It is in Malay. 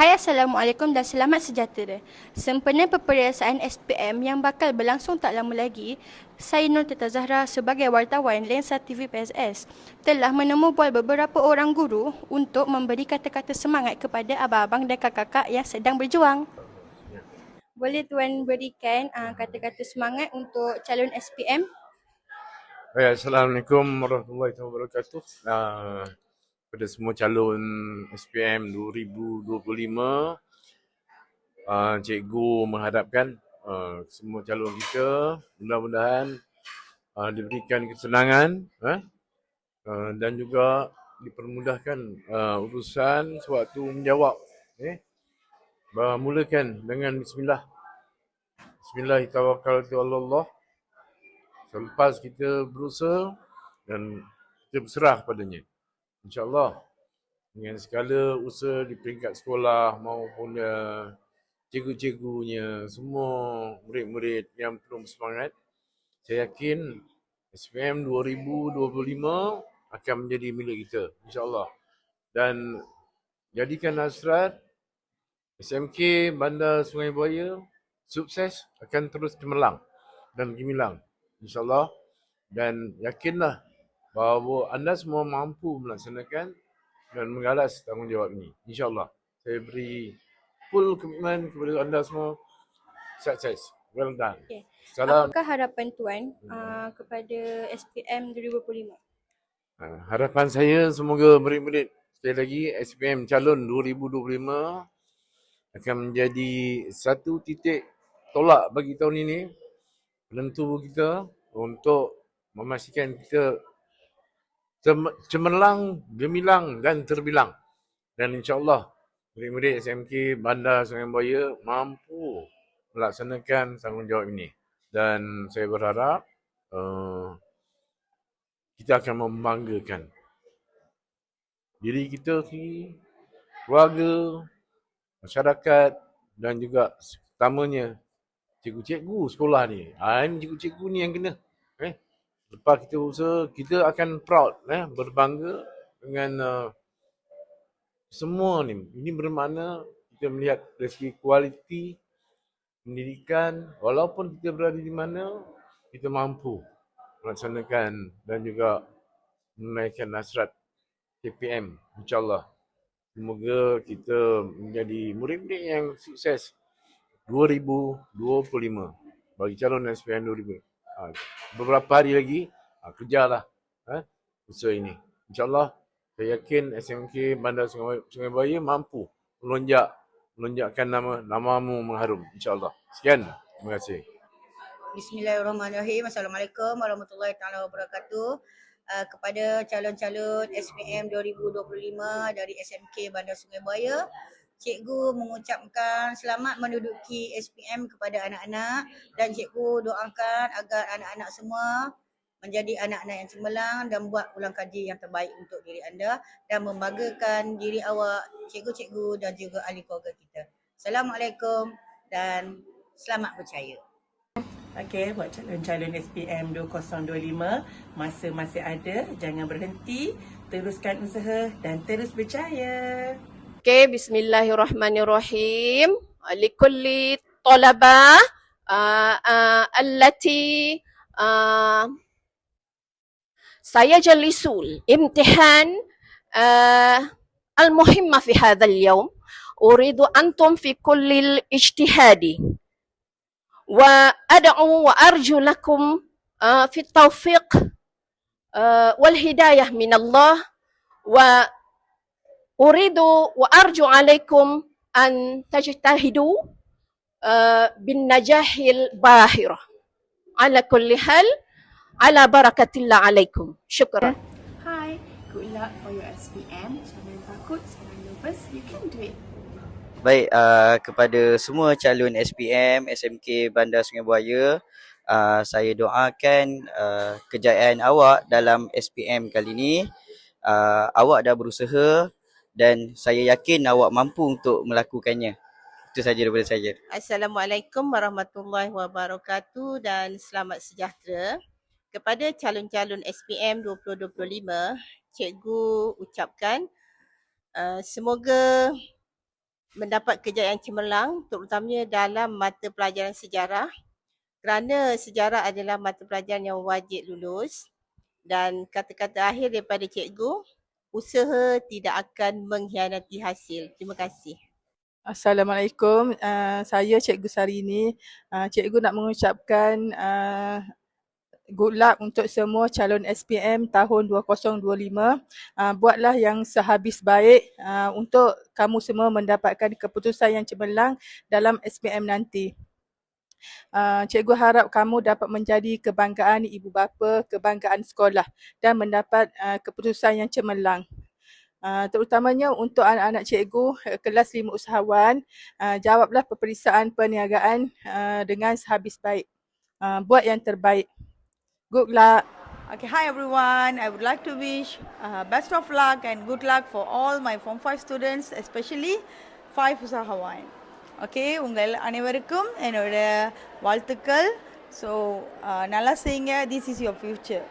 Hai Assalamualaikum dan selamat sejahtera. Sempena peperiksaan SPM yang bakal berlangsung tak lama lagi, saya Nur Tita Zahra sebagai wartawan Lensa TV PSS telah menemu bual beberapa orang guru untuk memberi kata-kata semangat kepada abang-abang dan kakak-kakak yang sedang berjuang. Boleh Tuan berikan uh, kata-kata semangat untuk calon SPM? Baik, Assalamualaikum warahmatullahi wabarakatuh. Uh, kepada semua calon SPM 2025, uh, cikgu mengharapkan uh, semua calon kita mudah-mudahan uh, diberikan kesenangan uh, uh, dan juga dipermudahkan uh, urusan sewaktu menjawab. Eh? Mulakan dengan Bismillah. Bismillahirrahmanirrahim. Selepas kita berusaha dan kita berserah kepadanya. InsyaAllah dengan segala usaha di peringkat sekolah maupun uh, cikgu-cikgunya, semua murid-murid yang perlu bersemangat, saya yakin SPM 2025 akan menjadi milik kita, insyaAllah. Dan jadikan hasrat SMK Bandar Sungai Buaya sukses akan terus cemerlang dan gemilang, insyaAllah. Dan yakinlah bahawa anda semua mampu melaksanakan dan menggalas tanggungjawab ini. InsyaAllah. Saya beri full komitmen kepada anda semua. Sukses. Well done. Okay. Salam. Apakah harapan Tuan uh, kepada SPM 2025? Uh, harapan saya semoga murid-murid sekali lagi SPM calon 2025 akan menjadi satu titik tolak bagi tahun ini penentu kita untuk memastikan kita cemerlang, gemilang dan terbilang. Dan insyaAllah murid-murid SMK Bandar Sungai Buaya mampu melaksanakan tanggungjawab ini. Dan saya berharap uh, kita akan membanggakan diri kita sendiri, keluarga, masyarakat dan juga utamanya cikgu-cikgu sekolah ni. Ha, ini cikgu-cikgu ni yang kena. Lepas kita usaha kita akan proud eh berbangga dengan uh, semua ni. Ini bermakna kita melihat dari segi kualiti pendidikan walaupun kita berada di mana kita mampu melaksanakan dan juga menaikkan nasrat KPM insyaallah. Semoga kita menjadi murid-murid yang sukses 2025 bagi calon SPM 2025 Ha, beberapa hari lagi ha, kejarlah ha, usaha ini. InsyaAllah saya yakin SMK Bandar Sungai, Sungai Buaya mampu melonjak melonjakkan nama namamu mengharum insyaAllah. Sekian. Terima kasih. Bismillahirrahmanirrahim. Assalamualaikum warahmatullahi taala wabarakatuh. Uh, kepada calon-calon SPM 2025 dari SMK Bandar Sungai Buaya cikgu mengucapkan selamat menduduki SPM kepada anak-anak dan cikgu doakan agar anak-anak semua menjadi anak-anak yang cemerlang dan buat ulang kaji yang terbaik untuk diri anda dan membanggakan diri awak, cikgu-cikgu dan juga ahli keluarga kita. Assalamualaikum dan selamat berjaya. Okey, buat calon-calon SPM 2025, masa masih ada, jangan berhenti, teruskan usaha dan terus berjaya. Okay, bismillahirrahmanirrahim. Likulli talaba uh, uh, allati uh, saya jalisul imtihan uh, al-muhimma fi hadhal yawm. Uridu antum fi kullil ijtihadi. Wa ad'u wa arju lakum uh, fi taufiq uh, wal hidayah min Allah. Wa uridu wa arju alaikum an tajtahidu uh, bin najahil bahira. Ala kulli hal ala barakatillah alaikum. Syukran. Hi good luck for your SPM jangan takut jangan nervous. You can do it. Baik, uh, kepada semua calon SPM, SMK Bandar Sungai Buaya, uh, saya doakan uh, kejayaan awak dalam SPM kali ini. Uh, awak dah berusaha dan saya yakin awak mampu untuk melakukannya. Itu saja daripada saya. Assalamualaikum warahmatullahi wabarakatuh dan selamat sejahtera. Kepada calon-calon SPM 2025, cikgu ucapkan uh, semoga mendapat kejayaan cemerlang terutamanya dalam mata pelajaran sejarah kerana sejarah adalah mata pelajaran yang wajib lulus dan kata-kata akhir daripada cikgu usaha tidak akan mengkhianati hasil. Terima kasih. Assalamualaikum. Uh, saya Cikgu Sarini. Uh, cikgu nak mengucapkan uh, good luck untuk semua calon SPM tahun 2025. Uh, buatlah yang sehabis baik uh, untuk kamu semua mendapatkan keputusan yang cemerlang dalam SPM nanti. Uh, cikgu harap kamu dapat menjadi kebanggaan ibu bapa, kebanggaan sekolah dan mendapat uh, keputusan yang cemerlang. Uh, terutamanya untuk anak-anak cikgu uh, kelas Lima usahawan, uh, jawablah peperiksaan perniagaan uh, dengan sehabis baik. Uh, buat yang terbaik. Good luck. Okay, hi everyone. I would like to wish uh, best of luck and good luck for all my Form 5 students, especially 5 usahawan. Okay உங்கள் அனைவருக்கும் என்னோட வாழ்த்துக்கள். So uh, நல்லா செய்யுங்க. This is your future